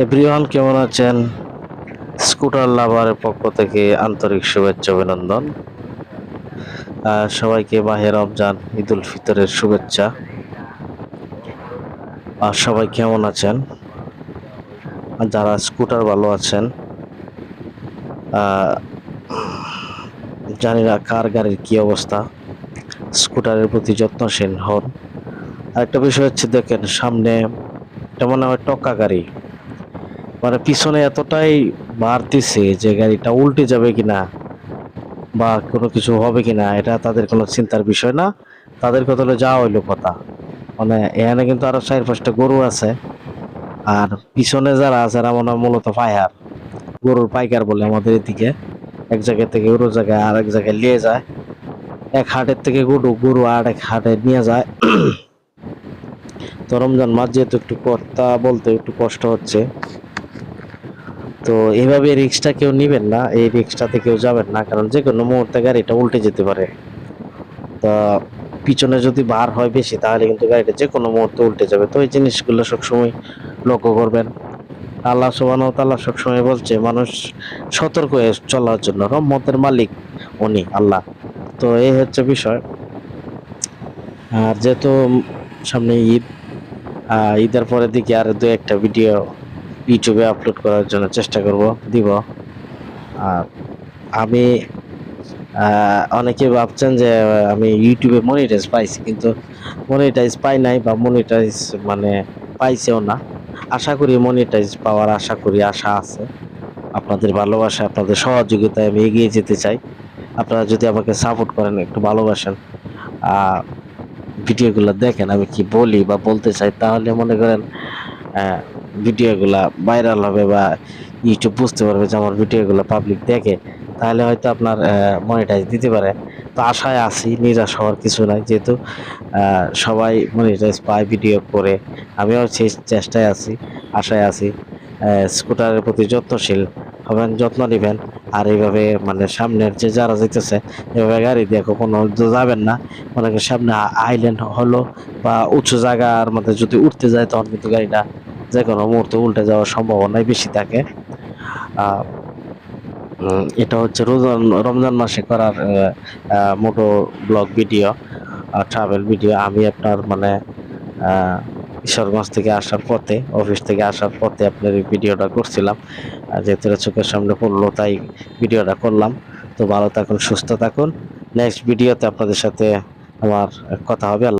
Everyone কেমন আছেন? Scooter লাভারের পক্ষ থেকে আন্তরিক শুভেচ্ছা, অভিনন্দন। সবাইকে মাহে রমজান ঈদ উল ফিতরের শুভেচ্ছা। আর সবাই কেমন আছেন? যারা স্কুটার ভালো আছেন জানি না কার গাড়ির কী অবস্থা। স্কুটারের প্রতি যত্নশীল হন। আরেকটা বিষয় হচ্ছে, দেখেন, সামনে এটা মনে হয় টক্কা গাড়ি। মানে পিছনে এতটাই বাড়তিছে যে গাড়িটা উল্টে যাবে কিনা বা কোনো কিছু হবে কিনা, এটা তাদের কোনো চিন্তার বিষয় না। তাদের কথা হলো যাওয়া হইল কথা। মানে এখানে কিন্তু আরও চার পাঁচটা গরু আছে। আর পিছনে যারা আছে, এরা মনে মূলত পাইহার। গরুর পাইকার বলে আমাদের এদিকে। এক জায়গা থেকে অন্য জায়গায় আর এক জায়গায় নিয়ে যায়। এক হাটের থেকে গরু গরু আর এক হাটে নিয়ে যায়। তো রমজান মাস যেহেতু একটু কথা বলতে একটু কষ্ট হচ্ছে। তো এইভাবে রিক্সটা কেউ নেবেন না, এই রিক্সটাতে কেউ যাবেন না, কারণ যে কোনো মুহূর্তে গাড়িটা উল্টে যেতে পারে। তা পিছনে যদি বার হয় বেশি, তাহলে কিন্তু গাড়িটা যে কোনো মুহূর্তে উল্টে যাবে। তো এই জিনিসগুলো সবসময় লক্ষ্য করবেন। আল্লাহ সুবাহ তাল্লাহ সবসময় বলছে, মানুষ সতর্ক হয়ে চলার জন্য রহমতের মালিক উনি, আল্লাহ। তো এই হচ্ছে বিষয়। আর যেহেতু সামনে ঈদ ঈদের পরের দিকে আর দু একটা ভিডিও ইউটিউবে আপলোড করার জন্য চেষ্টা করব, দিব। আর আমি অনেকে ভাবছেন যে আমি ইউটিউবে মনিটাইজ পাইছি, কিন্তু মনিটাইজ পাই নাই বা মনিটাইজ মানে পাইছেও না। আশা করি মনিটাইজ পাওয়ার আশা করি আশা আছে। আপনাদের ভালোবাসা, আপনাদের সহযোগিতায় আমি এগিয়ে যেতে চাই। আপনারা যদি আমাকে সাপোর্ট করেন, একটু ভালোবাসেন ভিডিওগুলো দেখেন আমি কি বলি বা বলতে চাই, তাহলে মনে করেন ভিডিওগুলা ভাইরাল হবে বা ইউটিউব বুঝতে পারবে যে আমার ভিডিওগুলো পাবলিক দেখে, তাহলে হয়তো আপনার মনিটাইজ দিতে পারে। তো আশায় আছি, নিরাশ হওয়ার কিছু নাই যেহেতু সবাই মনিটাইজ পায় ভিডিও করে। আমিও সেই চেষ্টায় আছি, আশায় আছি। স্কুটারের প্রতি যত্নশীল হবেন, যত্ন নেবেন। আর এইভাবে মানে সামনের যে যারা যেতেছে এভাবে গাড়ি দিয়ে কখনো যাবেন না। মনে সামনে আইল্যান্ড হলো বা উঁচু জায়গার মধ্যে যদি উঠতে যায়, তখন কিন্তু গাড়িটা যে কোনো মুহূর্তে উল্টে যাওয়ার সম্ভাবনাই বেশি থাকে। এটা হচ্ছে রোজান রমজান মাসে করার motto vlog video travel video. আমি আপনার মানে ঈশ্বরগঞ্জ থেকে আসার পথে অফিস থেকে আসার পথে আপনার এই ভিডিওটা করছিলাম। যেহেতু চোখের সামনে পড়ল, তাই ভিডিওটা করলাম। তো ভালো থাকুন, সুস্থ থাকুন। নেক্সট ভিডিওতে আপনাদের সাথে আমার কথা হবে।